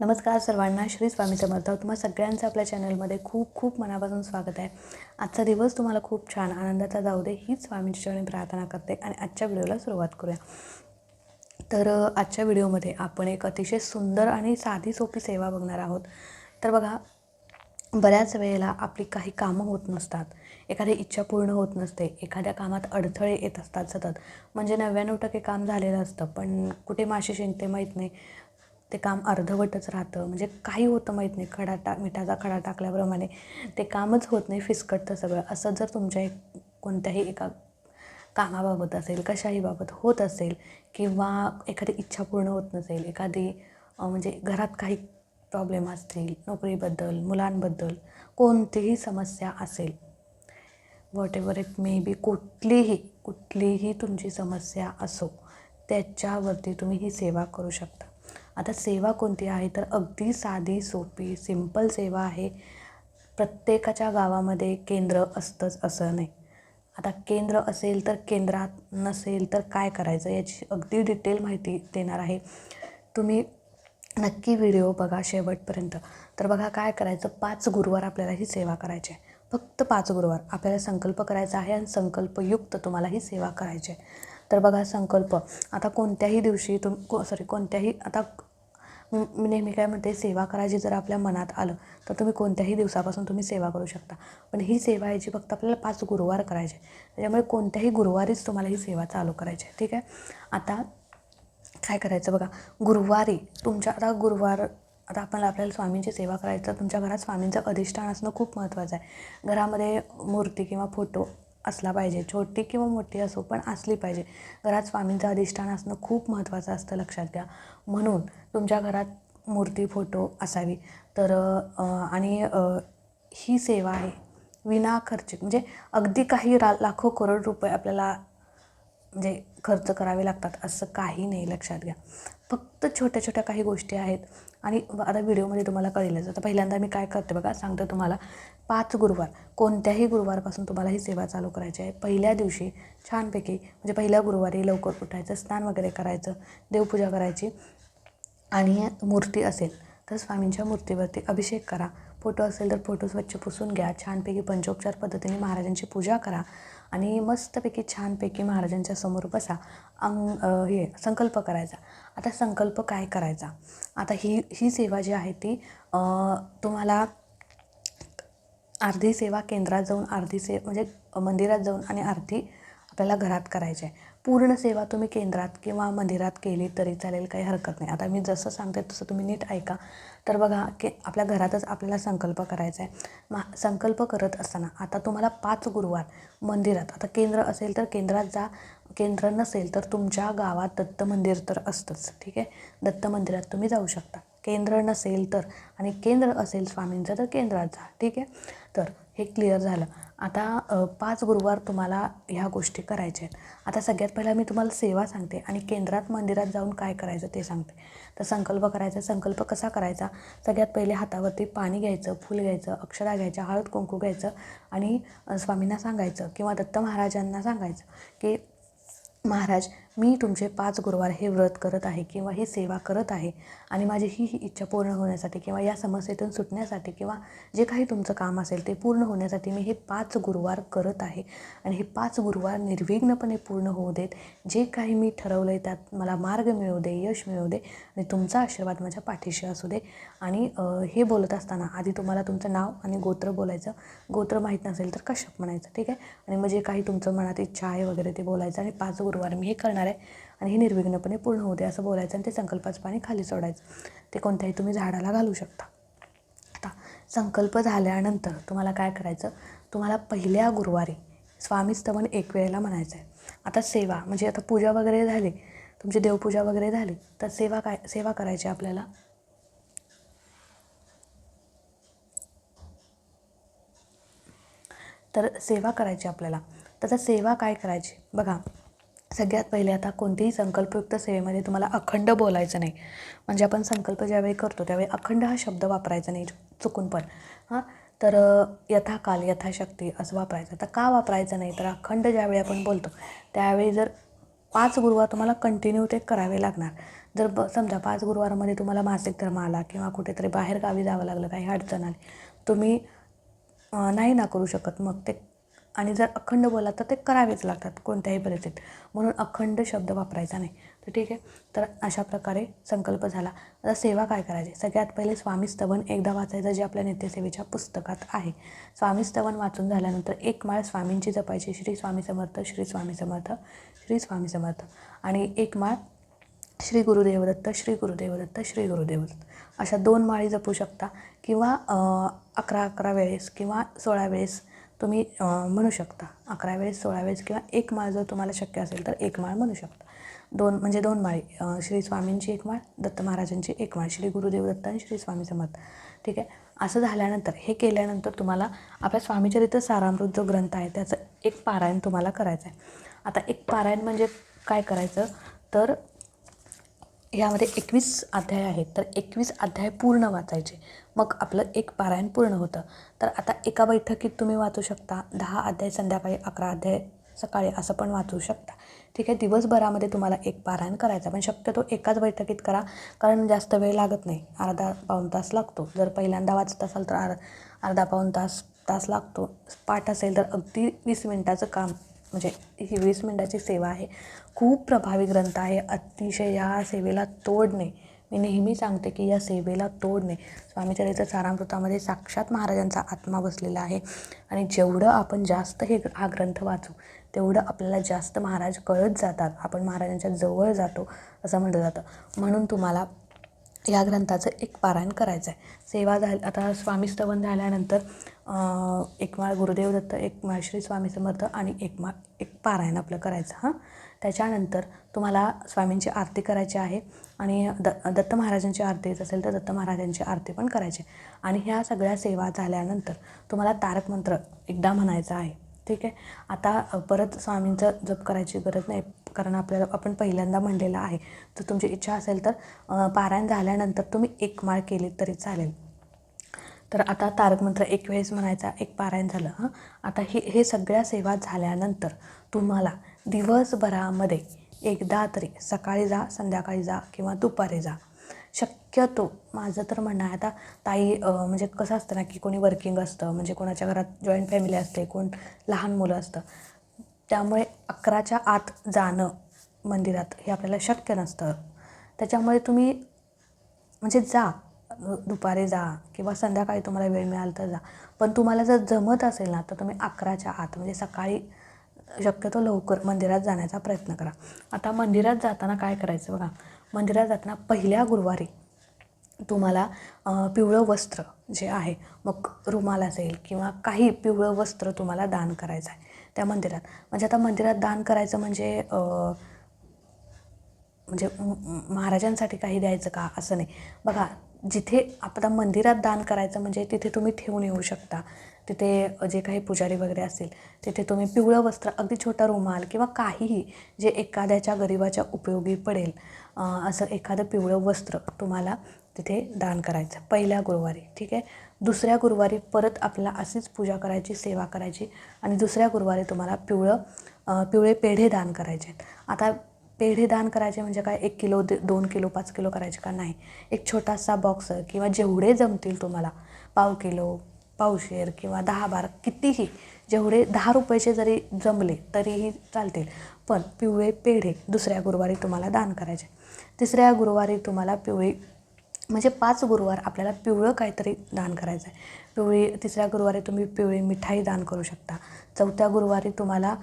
नमस्कार सर्वांना श्री स्वामी समर्थ. तुम्हा सगळ्यांचं आपल्या चॅनलमध्ये खूप खूप मनापासून स्वागत आहे. आजचा दिवस तुम्हाला खूप छान आनंदाचा जाऊ दे हीच स्वामींची चरणी प्रार्थना करते आणि आजच्या व्हिडिओला सुरुवात करूया. तर आजच्या व्हिडिओमध्ये आपण एक अतिशय सुंदर आणि साधी सोपी सेवा बघणार आहोत. तर बघा बऱ्याच वेळेला आपली काही कामं होत नसतात. एखादी इच्छा पूर्ण होत नसते. एखाद्या कामात अडथळे येत असतात सतत. म्हणजे नव्याण्णव टक्के काम झालेलं असतं पण कुठे माशी शिंकते माहीत नाही. ते काम अर्धवटच राहतं. म्हणजे काही होतं माहीत नाही. खडा टा मिठाचा खडा टाकल्याप्रमाणे ते कामच होत नाही फिसकटतं सगळं. असं जर तुमच्या एक कोणत्याही एका कामाबाबत असेल कशाही बाबत होत असेल किंवा एखादी इच्छा पूर्ण होत नसेल एखादी म्हणजे घरात काही प्रॉब्लेम असतील नोकरीबद्दल मुलांबद्दल कोणतीही समस्या असेल whatever it may be कुठलीही कुठलीही तुमची समस्या असो त्याच्यावरती तुम्ही ही सेवा करू शकता. आता सेवा कोणती आहे? तर अगदी साधी सोपी सिंपल सेवा आहे. प्रत्येकाच्या गावामध्ये केंद्र असतंच असं नाही. आता केंद्र असेल तर केंद्रात नसेल तर काय करायचं याची अगदी डिटेल माहिती देणार आहे. तुम्ही नक्की व्हिडिओ बघा शेवटपर्यंत. तर बघा काय करायचं? पाच गुरुवार आपल्याला ही सेवा करायची आहे. फक्त पाच गुरुवार. आपल्याला संकल्प करायचा आहे आणि संकल्पयुक्त तुम्हाला ही सेवा करायची आहे. तर बघा संकल्प. आता कोणत्याही दिवशी तुम को सॉरी कोणत्याही आता म्हणजे नेहमी काय म्हणते सेवा करायची जर आपल्या मनात आलं तर तुम्ही कोणत्याही दिवसापासून तुम्ही सेवा करू शकता. पण ही सेवा याची फक्त आपल्याला पाच गुरुवार करायचे त्याच्यामुळे कोणत्याही गुरुवारीच तुम्हाला ही सेवा चालू करायची आहे. ठीक आहे? आता काय करायचं बघा? गुरुवारी तुमच्या आता गुरुवार आता आपण आपल्याला स्वामींची सेवा करायचं तर तुमच्या घरात स्वामींचं अधिष्ठान असणं खूप महत्त्वाचं आहे. घरामध्ये मूर्ती किंवा फोटो असला पाहिजे. छोटी किंवा मोठी असो पण असली पाहिजे. घरात स्वामींचं अधिष्ठान असणं खूप महत्त्वाचं असतं लक्षात घ्या. म्हणून तुमच्या घरात मूर्ती फोटो असावी. तर आणि ही सेवा आहे. विना खर्चिक म्हणजे अगदी काही रा लाखो करोड रुपये आपल्याला म्हणजे खर्च करावे लागतात असं काही नाही लक्षात घ्या. फक्त छोट्या छोट्या काही गोष्टी आहेत. आणि आता व्हिडिओमध्ये तुम्हाला कळेलच. आता पहिल्यांदा मी काय करते बघा सांगते तुम्हाला. पाच गुरुवार कोणत्याही गुरुवारपासून तुम्हाला ही सेवा चालू करायची आहे. पहिल्या दिवशी छानपैकी म्हणजे पहिल्या गुरुवारी लवकर उठायचं स्नान वगैरे करायचं देवपूजा करायची आणि मूर्ती असेल तर स्वामींच्या मूर्तीवरती अभिषेक करा. फोटो असेल तर फोटो स्वच्छ पुसून घ्या. छानपैकी पंचोपचार पद्धतीने महाराजांची पूजा करा. आणि मस्तपैकी छानपैकी महाराजांच्या समोर बसा. अंग हे संकल्प करायचा. आता संकल्प काय करायचा? आता ही ही सेवा जी आहे ती तुम्हाला अर्धी सेवा केंद्रात जाऊन अर्धी से म्हणजे मंदिरात जाऊन आणि अर्धी आपल्याला घरात करायची आहे. पूर्ण सेवा तुम्ही केंद्रात किंवा मंदिरात केली तरी चालेल काही हरकत नाही. आता मी जसं सांगते तसं तुम्ही नीट ऐका. तर बघा की आपल्या घरातच आपल्याला संकल्प करायचा आहे मा संकल्प करत असताना आता तुम्हाला पाच गुरुवार मंदिरात आता केंद्र असेल तर केंद्रात जा केंद्र नसेल तर तुमच्या गावात दत्त मंदिर तर असतंच ठीक आहे? दत्त मंदिरात तुम्ही जाऊ शकता. केंद्र नसेल तर आणि केंद्र असेल स्वामींचं तर केंद्रात जा ठीक आहे? तर हे क्लिअर झालं. आता पाच गुरुवार तुम्हाला ह्या गोष्टी करायच्या आहेत. आता सगळ्यात पहिला मी तुम्हाला सेवा सांगते आणि केंद्रात मंदिरात जाऊन काय करायचं ते सांगते. तर संकल्प करायचा संकल्प कसा करायचा? सगळ्यात पहिले हातावरती पाणी घ्यायचं फूल घ्यायचं अक्षरा घ्यायच्या हळद कुंकू घ्यायचं आणि स्वामींना सांगायचं किंवा दत्त महाराजांना सांगायचं की महाराज मी तुमचे पाच गुरुवार हे व्रत करत आहे किंवा ही सेवा करत आहे आणि माझी ही ही इच्छा पूर्ण होण्यासाठी किंवा या समस्येतून सुटण्यासाठी किंवा जे काही तुमचं काम असेल ते पूर्ण होण्यासाठी मी हे पाच गुरुवार करत आहे. आणि हे पाच गुरुवार निर्विघ्नपणे पूर्ण होऊ देत. जे काही मी ठरवलं आहे त्यात मला मार्ग मिळू दे यश मिळू दे आणि तुमचा आशीर्वाद माझ्या पाठीशी असू दे. आणि हे बोलत असताना आधी तुम्हाला तुमचं नाव आणि गोत्र बोलायचं. गोत्र माहीत नसेल तर कश्यप म्हणायचं ठीक आहे? आणि मग जे काही तुमचं मनात इच्छा आहे वगैरे ते बोलायचं आणि पाच गुरुवार मी हे करणार आहे. आणि हे निर्विघ्नपणे पूर्ण होऊ दे असं बोलायचं आणि ते संकल्पाचं पाणी खाली सोडायचं. ते कोणत्याही तुम्ही झाडाला घालू शकता. आता संकल्प झाल्यानंतर तुम्हाला काय करायचं? तुम्हाला पहिल्या गुरुवारी स्वामी स्तवन एक वेळेला म्हणायचं आहे आता सेवा म्हणजे आता पूजा वगैरे झाली तुमची देवपूजा वगैरे झाली तर सेवा काय सेवा करायची आपल्याला? तर सेवा करायची आपल्याला. तर सेवा काय करायची? बघा सगळ्यात पहिले आता कोणतीही संकल्पयुक्त सेवेमध्ये तुम्हाला अखंड बोलायचं नाही. म्हणजे आपण संकल्प ज्यावेळी करतो त्यावेळी अखंड हा शब्द वापरायचा नाही चुकून पण. हां? तर यथाकाल यथाशक्ती असं वापरायचं. तर का वापरायचं नाही? तर अखंड ज्यावेळी आपण बोलतो त्यावेळी जर पाच गुरुवार तुम्हाला कंटिन्यू ते करावे लागणार. जर ब समजा पाच गुरुवारमध्ये तुम्हाला मासिक धर्म आला किंवा कुठेतरी बाहेर गावी जावं लागलं काही अडचण आली तुम्ही नाही ना करू शकत. मग ते आणि जर अखंड बोला तर ते करावेच लागतात कोणत्याही परिस्थितीत. म्हणून अखंड शब्द वापरायचा नाही. तर ठीक आहे? तर अशा प्रकारे संकल्प झाला. आता सेवा काय करायची? सगळ्यात पहिले स्वामी स्तवन एकदा वाचायचं जे आपल्या नित्यसेवेच्या पुस्तकात आहे. स्वामी स्तवन वाचून झाल्यानंतर एक माळ स्वामींची जपायची. श्री स्वामी समर्थ श्री स्वामी समर्थ श्री स्वामी समर्थ. आणि एक माळ श्री गुरुदेवदत्त श्री गुरुदेवदत्त श्री गुरुदेवदत्त. अशा दोन माळी जपू शकता. किंवा अकरा अकरा वेळेस किंवा सोळा वेळेस तुम्ही म्हणू शकता. अकरा वेळेस सोळा वेळेस किंवा एक माळ जर तुम्हाला शक्य असेल तर एक माळ म्हणू शकता. दोन म्हणजे दोन माळी श्री स्वामींची एक माळ दत्त महाराजांची एक माळ श्री गुरुदेव दत्त आणि श्री स्वामी समर्थ. ठीक आहे? असं झाल्यानंतर हे केल्यानंतर तुम्हाला आपल्या स्वामीचरित्र सारामृत जो ग्रंथ आहे त्याचं एक पारायण तुम्हाला करायचं आहे आता एक पारायण म्हणजे काय करायचं? तर यामध्ये एकवीस अध्याय आहेत. तर एकवीस अध्याय पूर्ण वाचायचे. मग आपलं एक पारायण पूर्ण होतं. तर आता एका बैठकीत तुम्ही वाचू शकता. दहा अध्याय संध्याकाळी अकरा अध्याय सकाळी असं पण वाचू शकता. ठीक आहे? दिवसभरामध्ये तुम्हाला एक पारायण करायचं पण शक्यतो एकाच बैठकीत करा. कारण जास्त वेळ लागत नाही. अर्धा पाऊण तास लागतो. जर पहिल्यांदा वाचत असाल तर अर्धा पाऊण तास तास लागतो. पाठ असेल तर अगदी वीस मिनटाचं काम. म्हणजे ही वीस मिनटाची सेवा आहे. खूप प्रभावी ग्रंथ आहे. अतिशय या सेवेला तोड नाही मी नेहमी सांगते की या सेवेला तोड नाही स्वामीचरित्र सारामृतामध्ये साक्षात महाराजांचा आत्मा बसलेला आहे. आणि जेवढं आपण जास्त हे हा ग्रंथ वाचू तेवढं आपल्याला जास्त महाराज कळत जातात. आपण महाराजांच्या जवळ जातो असं म्हटलं जातं. म्हणून तुम्हाला या ग्रंथाचं एक पारायण करायचं आहे सेवा झाली आता स्वामी स्तवन झाल्यानंतर एक माळ गुरुदेव दत्त एक माळ श्री स्वामी समर्थ आणि एक माळ एक पारायण आपलं करायचं हां. त्याच्यानंतर तुम्हाला स्वामींची आरती करायची आहे आणि द दत्त महाराजांची आरती येत असेल तर दत्त महाराजांची आरती पण करायची. आणि ह्या सगळ्या सेवा झाल्यानंतर तुम्हाला तारक मंत्र एकदा म्हणायचा आहे ठीक आहे? आता परत स्वामींचं जप करायची गरज नाही कारण आपल्याला आपण पहिल्यांदा म्हणलेलं आहे. तर तुमची इच्छा असेल तर पारायण झाल्यानंतर तुम्ही एक माळ केली तरी चालेल. तर आता तारक मंत्र एक वेळेस म्हणायचा एक पारायण झालं हां? आता हे हे सगळ्या सेवा झाल्यानंतर तुम्हाला दिवसभरामध्ये एकदा तरी सकाळी जा संध्याकाळी जा किंवा दुपारी जा. शक्यतो माझं तर म्हणणं आहे आता ताई म्हणजे कसं असतं ना की कोणी वर्किंग असतं म्हणजे कोणाच्या घरात जॉईंट फॅमिली असते कोण लहान मुलं असतं. त्यामुळे अकराच्या आत जाणं मंदिरात हे आपल्याला शक्य नसतं. त्याच्यामुळे तुम्ही म्हणजे जा दुपारी जा किंवा संध्याकाळी तुम्हाला वेळ मिळाला तर जा. पण तुम्हाला जर जमत असेल ना तर तुम्ही अकराच्या आत म्हणजे सकाळी शक्यतो लवकर मंदिरात जाण्याचा प्रयत्न करा. आता मंदिरात जाताना काय करायचं बघा? मंदिरात जाताना पहिल्या गुरुवारी तुम्हाला पिवळं वस्त्र जे आहे मग रुमाल असेल किंवा काही पिवळं वस्त्र तुम्हाला दान करायचं आहे त्या मंदिरात. म्हणजे आता मंदिरात दान करायचं म्हणजे म्हणजे महाराजांसाठी काही द्यायचं का? असं नाही. बघा जिथे आपला मंदिरात दान करायचं म्हणजे तिथे तुम्ही ठेवून येऊ शकता. तिथे जे काही पुजारी वगैरे असतील तिथे तुम्ही पिवळं वस्त्र अगदी छोटा रुमाल किंवा काहीही जे एखाद्याच्या गरिबाच्या उपयोगी पडेल असं एखादं पिवळं वस्त्र तुम्हाला तिथे दान करायचं पहिल्या गुरुवारी ठीक आहे? दुसऱ्या गुरुवारी परत आपल्याला अशीच पूजा करायची सेवा करायची आणि दुसऱ्या गुरुवारी तुम्हाला पिवळं पिवळे पेढे दान करायचे आहेत. आता पेढे दान करायचे म्हणजे काय? एक किलो दे दोन किलो पाच किलो करायचे का? नाही. एक छोटासा बॉक्स किंवा जेवढे जमतील तुम्हाला पाव किलो पावशेर किंवा दहा बारा कितीही जेवढे दहा रुपयाचे जरी जमले तरीही चालतील. पण पिवळे पेढे दुसऱ्या गुरुवारी तुम्हाला दान करायचे. तिसऱ्या गुरुवारी तुम्हाला पिवळी म्हणजे पाच गुरुवार आपल्याला पिवळं काहीतरी दान करायचं आहे पिवळी तिसऱ्या गुरुवारी तुम्ही पिवळी मिठाई दान करू शकता. चौथ्या गुरुवारी तुम्हाला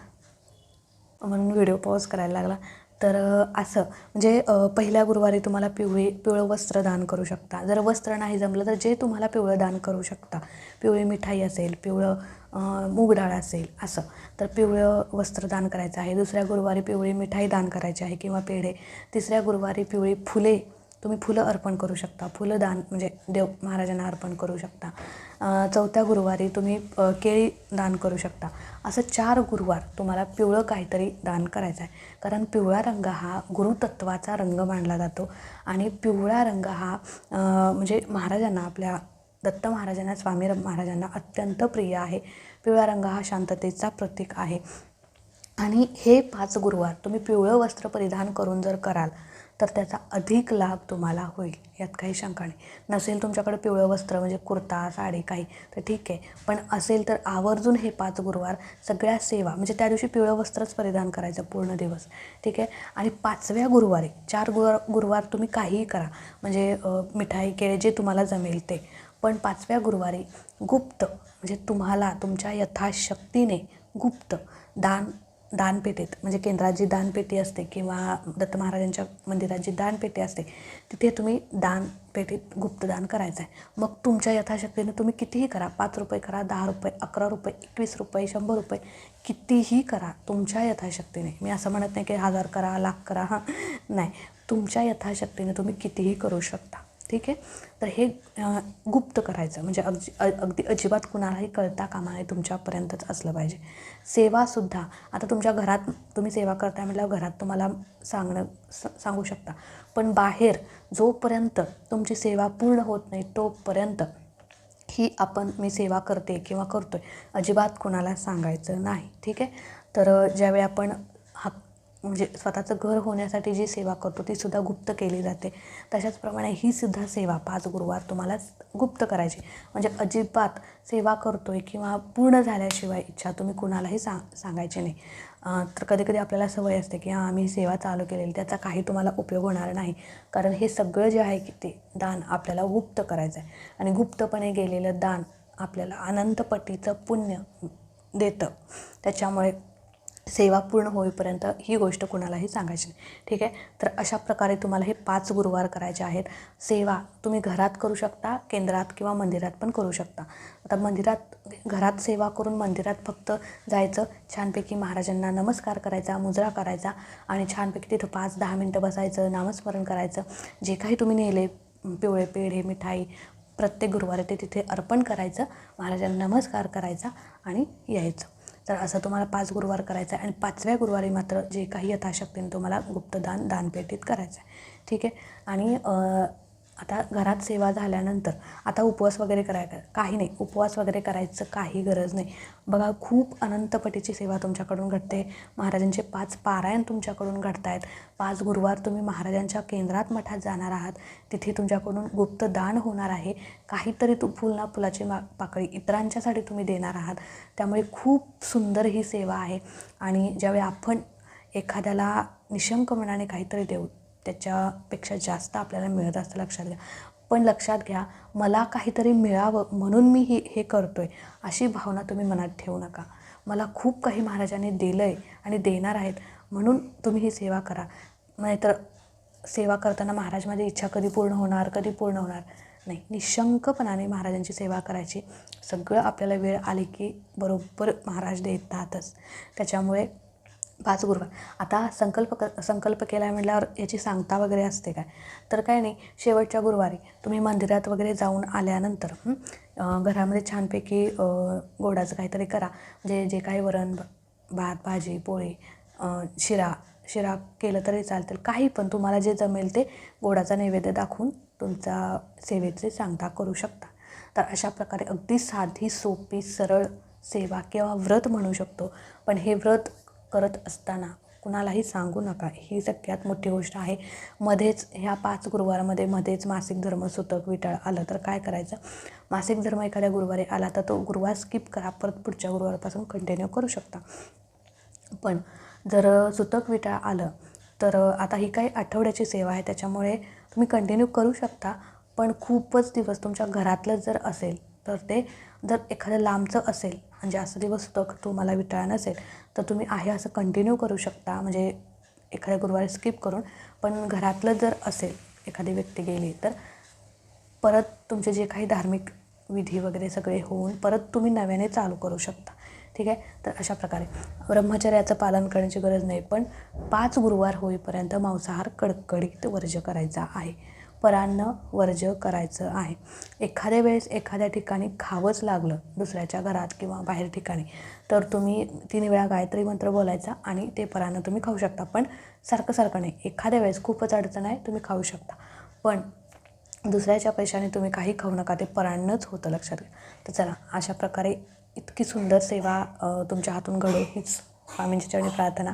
म्हणून व्हिडिओ पॉज करायला लागला. तर असं. म्हणजे पहिल्या गुरुवारी तुम्हाला पिवळी पिवळं वस्त्र दान करू शकता. जर वस्त्र नाही जमलं तर जे तुम्हाला पिवळं दान करू शकता. पिवळी मिठाई असेल पिवळं मूगडाळ मूग डाळ असेल असं. तर पिवळं वस्त्र दान करायचं आहे. दुसऱ्या गुरुवारी पिवळी मिठाई दान करायची आहे किंवा पेढे. तिसऱ्या गुरुवारी पिवळी फुले तुम्ही फुलं अर्पण करू शकता. फुलं दान म्हणजे देव महाराजांना अर्पण करू शकता. चौथ्या गुरुवारी तुम्ही केळी दान करू शकता. असं चार गुरुवार तुम्हाला पिवळं काहीतरी दान करायचं आहे कारण पिवळा रंग हा गुरुतत्वाचा रंग मानला जातो. आणि पिवळा रंग हा म्हणजे महाराजांना आपल्या दत्त महाराजांना स्वामी महाराजांना अत्यंत प्रिय आहे. पिवळा रंग हा शांततेचा प्रतीक आहे. आणि हे पाच गुरुवार तुम्ही पिवळं वस्त्र परिधान करून जर कराल तर त्याचा अधिक लाभ तुम्हाला होईल यात काही शंका नाही. नसेल तुमच्याकडे पिवळं वस्त्र म्हणजे कुर्ता साडी काही तर ठीक आहे. पण असेल तर आवर्जून हे पाच गुरुवार सगळ्या सेवा म्हणजे त्या दिवशी पिवळं वस्त्रच परिधान करायचं पूर्ण दिवस. ठीक आहे? आणि पाचव्या गुरुवारी चार गुरुवार गुरुवार तुम्ही काहीही करा. म्हणजे मिठाई केळे जे तुम्हाला जमेल ते. पण पाचव्या गुरुवारी गुप्त म्हणजे तुम्हाला तुमच्या यथाशक्तीने गुप्त दान दानपेटीत म्हणजे केंद्रात जी दानपेटी असते किंवा दत्त महाराजांच्या मंदिरात जी दानपेटी असते तिथे तुम्ही दानपेटीत गुप्तदान करायचं आहे मग तुमच्या यथाशक्तीने तुम्ही कितीही करा पाच रुपये करा दहा रुपये अकरा रुपये एकवीस रुपये शंभर रुपये कितीही करा तुमच्या यथाशक्तीने मी असं म्हणत नाही की हजार करा लाख करा हां नाही. तुमच्या यथाशक्तीने तुम्ही कितीही करू शकता. ठीक आहे? तर हे गुप्त करायचं. म्हणजे अगदी अगदी अजिबात कुणालाही कळता कामा हे तुमच्यापर्यंतच असलं पाहिजे. सेवासुद्धा आता तुमच्या घरात तुम्ही सेवा करताय म्हटल्यावर घरात तुम्हाला सांगणं स सांगू शकता. पण बाहेर जोपर्यंत तुमची सेवा पूर्ण होत नाही तोपर्यंत ही आपण मी सेवा करते किंवा करतो आहे अजिबात कुणाला सांगायचं नाही. ठीक आहे? तर ज्यावेळी आपण म्हणजे स्वतःचं घर होण्यासाठी जी सेवा करतो ती सुद्धा गुप्त केली जाते. तशाचप्रमाणे ही सुद्धा सेवा पाच गुरुवार तुम्हाला गुप्त करायची. म्हणजे अजिबात सेवा करतोय किंवा पूर्ण झाल्याशिवाय इच्छा तुम्ही कुणालाही सांग सांगायची नाही. तर कधी कधी आपल्याला सवय असते की हां आम्ही सेवा चालू केलेली त्याचा काही तुम्हाला उपयोग होणार नाही. कारण हे सगळं जे आहे की ते दान आपल्याला गुप्त करायचं आहे. आणि गुप्तपणे गेलेलं दान आपल्याला अनंतपटीचं पुण्य देतं. त्याच्यामुळे सेवा पूर्ण होईपर्यंत ही गोष्ट कुणालाही सांगायची नाही. ठीक आहे? तर अशा प्रकारे तुम्हाला हे पाच गुरुवार करायचे आहेत. सेवा तुम्ही घरात करू शकता केंद्रात किंवा मंदिरात पण करू शकता. आता मंदिरात घरात सेवा करून मंदिरात फक्त जायचं छानपैकी महाराजांना नमस्कार करायचा मुजरा करायचा आणि छानपैकी तिथं पाच दहा मिनटं बसायचं नामस्मरण करायचं. जे काही तुम्ही नेले पिवळे पेढे मिठाई प्रत्येक गुरुवारी ते तिथे अर्पण करायचं महाराजांना नमस्कार करायचा आणि यायचं. तर असं तुम्हाला पाच गुरुवार करायचं आहे आणि पाचव्या गुरुवारी मात्र जे काही यथाशक्तीने तुम्हाला गुप्तदान दानपेटीत करायचं आहे. ठीक आहे? आणि आता घरात सेवा झाल्यानंतर आता उपवास वगैरे करायचा काही नाही. उपवास वगैरे करायचं काही गरज नाही. बघा खूप अनंतपटीची सेवा तुमच्याकडून घडते. महाराजांचे पाच पारायण तुमच्याकडून घडत आहेत पाच गुरुवार तुम्ही महाराजांच्या केंद्रात मठात जाणार आहात. तिथे तुमच्याकडून गुप्त दान होणार आहे. काहीतरी तू फुल ना फुलाची मा पाकळी इतरांच्यासाठी तुम्ही देणार आहात. त्यामुळे खूप सुंदर ही सेवा आहे. आणि ज्यावेळी आपण एखाद्याला निशंक मनाने काहीतरी देऊ त्याच्यापेक्षा जास्त आपल्याला मिळत असतं लक्षात घ्या. पण लक्षात घ्या मला काहीतरी मिळावं म्हणून मी हे हे करतो आहे अशी भावना तुम्ही मनात ठेवू नका. मला खूप काही महाराजांनी दिलं आहे आणि देणार आहेत म्हणून तुम्ही ही सेवा करा. नाहीतर सेवा करताना महाराज माझी इच्छा कधी पूर्ण होणार कधी पूर्ण होणार? नाही निशंकपणाने महाराजांची सेवा करायची. सगळं आपल्याला वेळ आली की बरोबर महाराज देतातच. त्याच्यामुळे पाच गुरुवार. आता संकल्प क संकल्प केला आहे म्हटल्यावर याची सांगता वगैरे असते काय? तर काय नाही शेवटच्या गुरुवारी तुम्ही मंदिरात वगैरे जाऊन आल्यानंतर घरामध्ये छानपैकी गोडाचं काहीतरी करा. म्हणजे जे काही वरण भात भाजी पोळी शिरा शिरा केलं तरी चालतील काही पण तुम्हाला जे जमेल ते गोडाचा नैवेद्य दाखवून तुमचा सेवेचे सांगता करू शकता. तर अशा प्रकारे अगदी साधी सोपी सरळ सेवा किंवा व्रत म्हणू शकतो. पण हे व्रत करत असताना कुणालाही सांगू नका. ही सगळ्यात मोठी गोष्ट आहे. मध्येच ह्या पाच गुरुवारामध्ये मध्येच मासिक धर्म सुतक विटाळ आलं तर काय करायचं? मासिक धर्म एखाद्या गुरुवारी आला तर तो गुरुवार स्किप करा. परत पुढच्या गुरुवारपासून कंटिन्यू करू शकता. पण जर सुतक विटाळ आलं तर आता ही काही आठवड्याची सेवा आहे. त्याच्यामुळे तुम्ही कंटिन्यू करू शकता. पण खूपच दिवस तुमच्या घरातलं जर असेल तर ते जर एखादं लांबचं असेल म्हणजे असं दिवस तक तुम्हाला विटाळा नसेल तर तुम्ही आहे असं कंटिन्यू करू शकता. म्हणजे एखाद्या गुरुवारी स्किप करून पण घरातलं जर असेल एखादी व्यक्ती गेली तर परत तुमचे जे काही धार्मिक विधी वगैरे सगळे होऊन परत तुम्ही नव्याने चालू करू शकता. ठीक आहे? तर अशा प्रकारे. ब्रह्मचर्याचं पालन करण्याची गरज नाही पण पाच गुरुवार होईपर्यंत मांसाहार कडकडीत वर्ज्य करायचा आहे. परान्न वर्ज्य करायचं आहे. एखाद्या वेळेस एखाद्या ठिकाणी खावंच लागलं दुसऱ्याच्या घरात किंवा बाहेर ठिकाणी तर तुम्ही तीन वेळा गायत्री मंत्र बोलायचा आणि ते परान्न तुम्ही खाऊ शकता. पण सारखं सारखं नाही एखाद्या वेळेस खूपच अडचण आहे तुम्ही खाऊ शकता. पण दुसऱ्याच्या पैशाने तुम्ही काही खाऊ नका ते परान्नच होतं लक्षात घ्या. तर चला अशा प्रकारे इतकी सुंदर सेवा तुमच्या हातून घडो हीच स्वामींची चरणी प्रार्थना